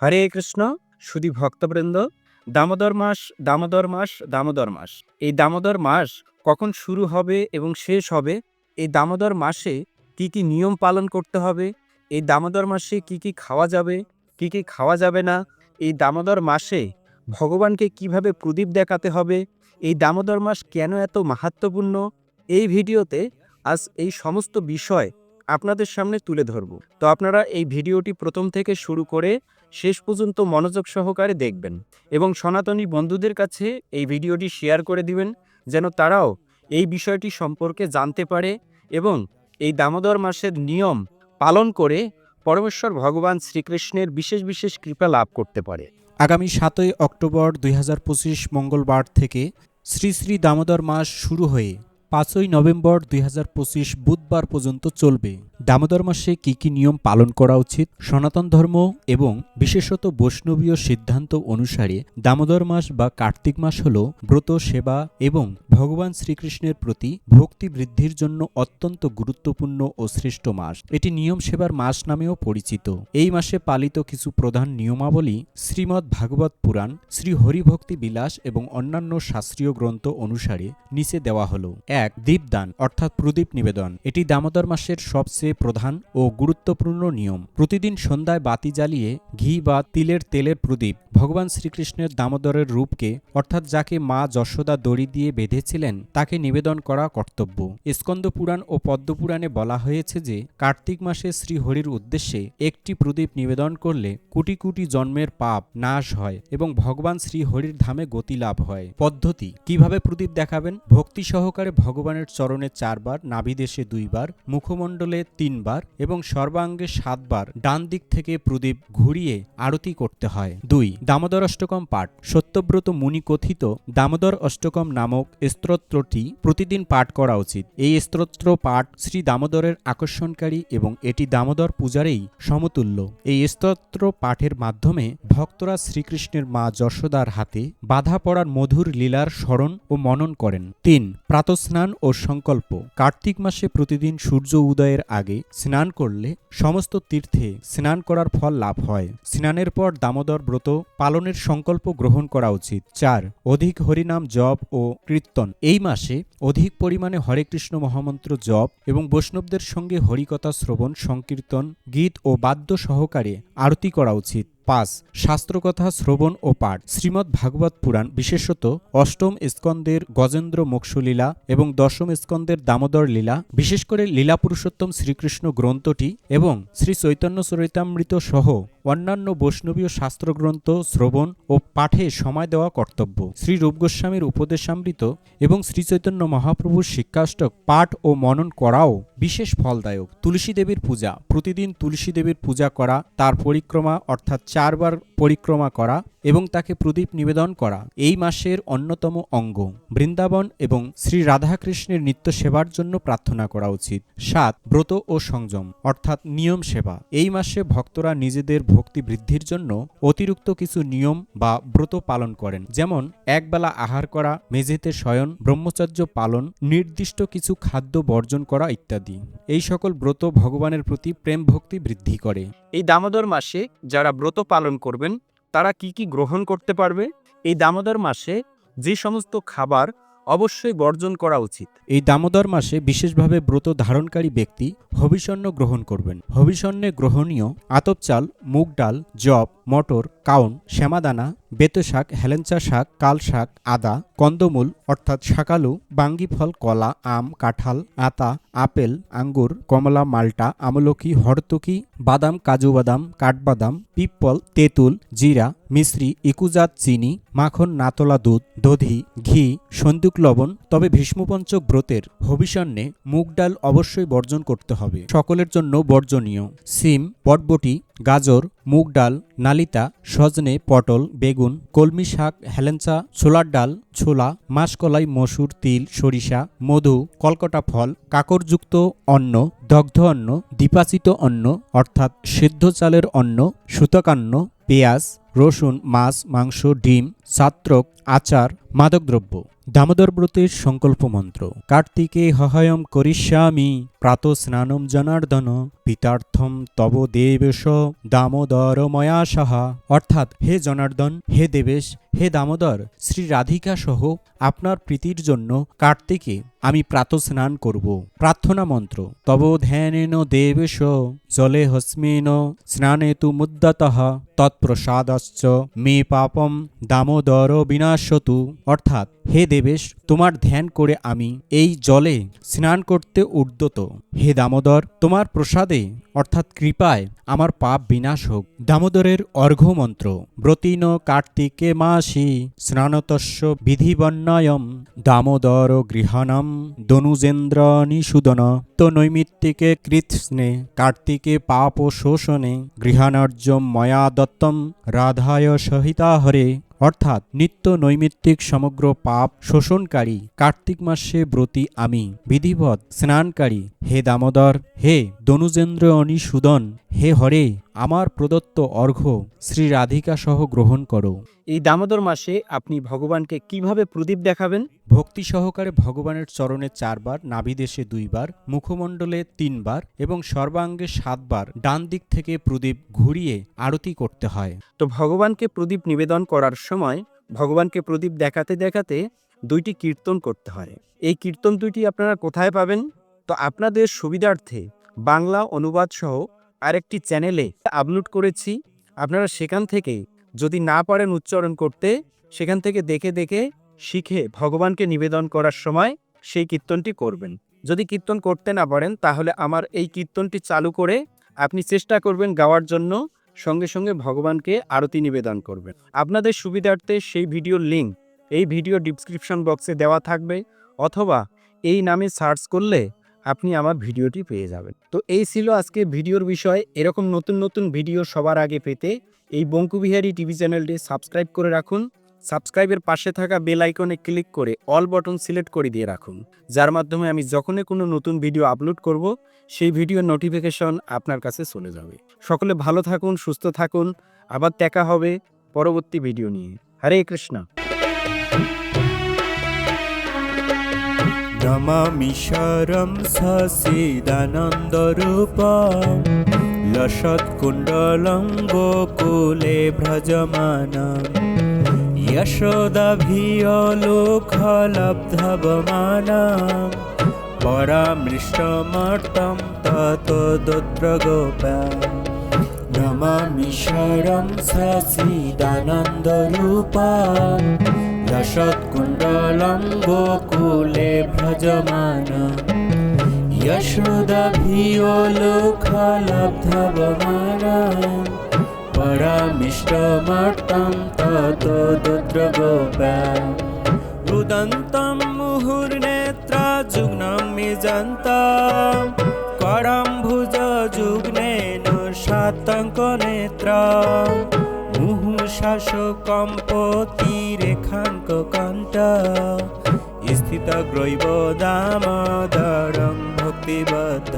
হরে কৃষ্ণ, সুধী ভক্তবৃন্দ। দামোদর মাস দামোদর মাস দামোদর মাস। এই দামোদর মাস কখন শুরু হবে এবং শেষ হবে? এই দামোদর মাসে কি কি নিয়ম পালন করতে হবে? এই দামোদর মাসে কি কি খাওয়া যাবে? কি কি খাওয়া যাবে না? এই দামোদর মাসে ভগবানকে কীভাবে প্রদীপ দেখাতে হবে? এই দামোদর মাস কেন এত মাহাত্মপূর্ণ এই ভিডিওতে আজ এই সমস্ত বিষয় আপনাদের সামনে তুলে ধরব। তো আপনারা এই ভিডিওটি প্রথম থেকে শুরু করে শেষ পর্যন্ত মনোযোগ সহকারে দেখবেন এবং সনাতনী বন্ধুদের কাছে এই ভিডিওটি শেয়ার করে দিবেন, যেন তারাও এই বিষয়টি সম্পর্কে জানতে পারে এবং এই দামোদর মাসের নিয়ম পালন করে পরমেশ্বর ভগবান শ্রীকৃষ্ণের বিশেষ বিশেষ কৃপা লাভ করতে পারে। আগামী সাতই অক্টোবর দুই হাজার পঁচিশ মঙ্গলবার থেকে শ্রী শ্রী দামোদর মাস শুরু হয়ে পাঁচই নভেম্বর দুই হাজার পঁচিশ বুধবার পর্যন্ত চলবে। দামোদর মাসে কি কি নিয়ম পালন করা উচিত, সনাতন ধর্ম এবং বিশেষত বৈষ্ণবীয় সিদ্ধান্ত অনুসারে দামোদর মাস বা কার্তিক মাস হল ব্রত, সেবা এবং ভগবান শ্রীকৃষ্ণের প্রতি ভক্তি বৃদ্ধির জন্য অত্যন্ত গুরুত্বপূর্ণ ও শ্রেষ্ঠ মাস। এটি নিয়ম সেবার মাস নামেও পরিচিত। এই মাসে পালিত কিছু প্রধান নিয়মাবলী শ্রীমদ্ ভাগবত পুরাণ, শ্রী হরিভক্তি বিলাস এবং অন্যান্য শাস্ত্রীয় গ্রন্থ অনুসারে নিচে দেওয়া হল। এক, দীপদান অর্থাৎ প্রদীপ নিবেদন। এটি দামোদর মাসের সবচেয়ে প্রধান ও গুরুত্বপূর্ণ নিয়ম। প্রতিদিন সন্ধ্যায় বাতি জ্বালিয়ে ঘি বা তিলের তেলের প্রদীপ ভগবান শ্রীকৃষ্ণের দামোদরের রূপকে, অর্থাৎ যাকে মা যশোদা দড়ি দিয়ে বেঁধেছিলেন, তাকে নিবেদন করা কর্তব্য। স্কন্দ পুরাণ ও পদ্মপুরাণে বলা হয়েছে যে, কার্তিক মাসে শ্রীহরির উদ্দেশ্যে একটি প্রদীপ নিবেদন করলে কোটি কোটি জন্মের পাপ নাশ হয় এবং ভগবান শ্রীহরির ধামে গতি লাভ হয়। পদ্ধতি, কীভাবে প্রদীপ দেখাবেন? ভক্তি সহকারে ভগবানের চরণে চারবার, নাভিদেশে দুইবার, মুখমণ্ডলে তিনবার এবং সর্বাঙ্গে সাতবার ডান দিক থেকে প্রদীপ ঘুরিয়ে আরতি করতে হয়। দুই, দামোদর অষ্টকম পাঠ। সত্যব্রত মুনি কথিত, দামোদর অষ্টকম নামক স্তোত্রটি প্রতিদিন পাঠ করা উচিত। এই স্তোত্র পাঠ শ্রী দামোদরের আকর্ষণকারী এবং এটি দামোদর পূজারেই সমতুল্য। এই স্তোত্র পাঠের মাধ্যমে ভক্তরা শ্রীকৃষ্ণের মা যশোদার হাতে বাধা পড়ার মধুর লীলার স্মরণ ও মনন করেন। তিন, প্রাতস্নান ও সংকল্প। কার্তিক মাসে প্রতিদিন সূর্য উদয়ের আগে স্নান করলে সমস্ত তীর্থে স্নান করার ফল লাভ হয়। স্নানের পর দামোদর ব্রত পালনের সংকল্প গ্রহণ করা উচিত। চার, অধিক হরিনাম জপ ও কীর্তন। এই মাসে অধিক পরিমাণে হরে কৃষ্ণ মহামন্ত্র জপ এবং বৈষ্ণবদের সঙ্গে হরিকথা শ্রবণ, সংকীর্তন, গীত ও বাদ্য সহকারে আরতি করা উচিত। পাঁচ, শাস্ত্রকথা, শ্রবণ ও পাঠ। শ্রীমদ্ ভাগবত পুরাণ, বিশেষত অষ্টম স্কন্দের গজেন্দ্র মোক্ষলীলা এবং দশম স্কন্দের দামোদর লীলা, বিশেষ করে লীলা পুরুষোত্তম শ্রীকৃষ্ণ গ্রন্থটি এবং শ্রী চৈতন্য চরিতামৃত সহ অন্যান্য বৈষ্ণবীয় শাস্ত্রগ্রন্থ, শ্রবণ ও পাঠে সময় দেওয়া কর্তব্য। শ্রী রূপ গোস্বামীর উপদেশামৃত এবং শ্রীচৈতন্য মহাপ্রভুর শিক্ষাষ্টক পাঠ ও মনন করাও বিশেষ ফলদায়ক। তুলসী দেবীর পূজা। প্রতিদিন তুলসী দেবীর পূজা করা, তার পরিক্রমা, অর্থাৎ চারবার পরিক্রমা করা এবং তাকে প্রদীপ নিবেদন করা এই মাসের অন্যতম অঙ্গ। বৃন্দাবন এবং শ্রী রাধাকৃষ্ণের নিত্য সেবার জন্য প্রার্থনা করা উচিত। সাত, ব্রত ও সংযম, অর্থাৎ নিয়ম সেবা। এই মাসে ভক্তরা নিজেদের ভক্তি বৃদ্ধির জন্য অতিরিক্ত কিছু নিয়ম বা ব্রত পালন করেন। যেমন, একবেলা আহার করা, মেঝেতে শয়ন, ব্রহ্মচর্য পালন, নির্দিষ্ট কিছু খাদ্য বর্জন করা ইত্যাদি। এই সকল ব্রত ভগবানের প্রতি প্রেম ভক্তি বৃদ্ধি করে। এই দামোদর মাসে যারা ব্রত পালন করবেন তারা কি কি গ্রহণ করতে পারবে? এই দামোদর মাসে যে সমস্ত খাবার অবশ্যই বর্জন করা উচিত। এই দামোদর মাসে বিশেষভাবে ব্রত ধারণকারী ব্যক্তি হবিষণ্য গ্রহণ করবেন। হবিষণ্যে গ্রহণীয় আতপ চাল মুগ ডাল জব মটর, কাউন, শ্যামাদানা বেতো শাক, হেলেঞ্চা শাক, কাল শাক, আদা, কন্দমূল, অর্থাৎ শাকালু, বাঙ্গি ফল, কলা, আম, কাঁঠাল, আতা, আপেল, আঙ্গুর, কমলা, মাল্টা, আমলকি, হরতকি, বাদাম, কাজু বাদাম, কাঠবাদাম, পিপল, তেঁতুল, জিরা মিশ্রি ইকুজাত চিনি, মাখন, নাতলা দুধ, দধি, ঘি, সন্দুক লবণ, তবে ভীষ্মপঞ্চক ব্রতের হবিষণ্যে মুগ ডাল অবশ্যই বর্জন করতে হবে। সকলের জন্য বর্জনীয়। সিম বটবটি গাজর, মুগ ডাল, নালিতা, সজনে, পটল, বেগুন, কলমি শাক, হেলেঞ্চা, ছোলার ডাল, ছোলা, মাসকলাই, মসুর, তিল, সরিষা, মধু, কলকটা ফল, কাকরযুক্ত অন্ন, দগ্ধ অন্ন দীপাচিত অন্ন, অর্থাৎ সিদ্ধ চালের অন্ন, সুতকান্ন, পেঁয়াজ, রসুন, মাছ, মাংস, ডিম ছাত্রক আচার, মাদকদ্রব্য। দামোদর ব্রতের সংকল্প মন্ত্র। কার্তিকে হহয়ম করিষ্যামি, প্রাত স্নানম জনার্দন, পিতার্থম তব দেবেশ দামোদর ময়া সাহা। অর্থাৎ, হে জনার্দন, হে দেবেশ হে দামোদর, শ্রী রাধিকা সহ আপনার প্রীতির জন্য কার্তিকে আমি প্রাত স্নান করব। প্রার্থনা মন্ত্র। তব ধ্যানেন দেবেশ, জলে হস্মেন, স্নানে তু মুদ্যতঃ তৎপ্রসাদশ্চ, মে পাপম দামোদর বিনাশতু। অর্থাৎ, হে দেবেশ, তোমার ধ্যান করে আমি এই জলে স্নান করতে উদ্যত হে দামোদর, তোমার প্রসাদে, অর্থাৎ কৃপায়, আমার পাপ বিনাশ হোক। দামোদরের অর্ঘ্য মন্ত্র। ব্রতীন কার্তিকে মাসি স্নানতস্য বিধিবন্নয়ম দামোদর গৃহাণম দনুজেন্দ্র নিষুদন তো নৈমিত্তিকে কৃৎস্নে কার্তিকে পাপ শোষণে গৃহাণর্যম ময়া দত্তম রাধায় সহিতা হরে। অর্থাৎ নিত্য নৈমিত্তিক সমগ্র পাপ শোষণকারী কার্তিক মাসে ব্রতী আমি। বিধিবৎ স্নানকারী, হে দামোদর, হে দনুজেন্দ্র অনিসুদন হে হরে। আমার প্রদত্ত অর্ঘ্য শ্রী রাধিকা সহ গ্রহণ করো। এই দামোদর মাসে আপনি ভগবানকে কীভাবে প্রদীপ দেখাবেন? ভক্তি সহকারে ভগবানের চরণে চারবার নাভিদেশে দুইবার মুখমণ্ডলে তিনবার এবং সর্বাঙ্গে সাতবার ডান দিক থেকে প্রদীপ ঘুরিয়ে আরতি করতে হয়। তো ভগবানকে প্রদীপ নিবেদন করার সময় ভগবানকে প্রদীপ দেখাতে দেখাতে দুইটি কীর্তন করতে হয়। এই কীর্তন দুইটি আপনারা কোথায় পাবেন? তো আপনাদের সুবিধার্থে বাংলা অনুবাদ সহ আরেকটি চ্যানেলে আপলোড করেছি। আপনারা সেখান থেকে যদি না পারেন উচ্চারণ করতে, সেখান থেকে দেখে দেখে শিখে ভগবানকে নিবেদন করার সময় সেই কীর্তনটি করবেন। যদি কীর্তন করতে না পারেন, তাহলে আমার এই কীর্তনটি চালু করে আপনি চেষ্টা করবেন গাওয়ার জন্য, সঙ্গে সঙ্গে ভগবানকে আরতি নিবেদন করবেন। আপনাদের সুবিধার্থে সেই ভিডিওর লিঙ্ক এই ভিডিও ডিসক্রিপশন বক্সে দেওয়া থাকবে, অথবা এই নামে সার্চ করলে আপনি আমার ভিডিওটি পেয়ে যাবেন। তো এই ছিল আজকে ভিডিওর বিষয়। এরকম নতুন নতুন ভিডিও সবার আগে পেতে এই বঙ্কুবিহারী টিভি চ্যানেলটি সাবস্ক্রাইব করে রাখুন। সাবস্ক্রাইবের পাশে থাকা বেল আইকনে ক্লিক করে অল বটন সিলেক্ট করে দিয়ে রাখুন। যার মাধ্যমে আমি যখনই কোনো নতুন ভিডিও আপলোড করব, সেই ভিডিওর নোটিফিকেশন আপনার কাছে চলে যাবে। সকলে ভালো থাকুন, সুস্থ থাকুন। আবার দেখা হবে পরবর্তী ভিডিও নিয়ে। হরে কৃষ্ণ। নমামি শরম সসিদানন্দরূপম লসৎকুণ্ডলং গোকুলে ভ্রজমানম यशोदभियलोकलब्धवमानम् परामृष्टमर्तं ततोदोत्रगोपा नमामि शरं ससीदानन्दरूपम् लसत्कुण्डलं गोकुले भ्रजमानम् यशोदभियोलोकलब्धवमानम् परामिष्टमर्तं ततो दुद्रगोपा रुदन्तं मुहुर्नेत्रा जुग्नं मिजन्तं करम्भुज जुग्नेन शातङ्कनेत्रा উহু শাস কম্পতি রেখাঙ্ক কান্ত। স্থিত গ্রৈব দাম দামোদরম ভক্তিবদ্ধ।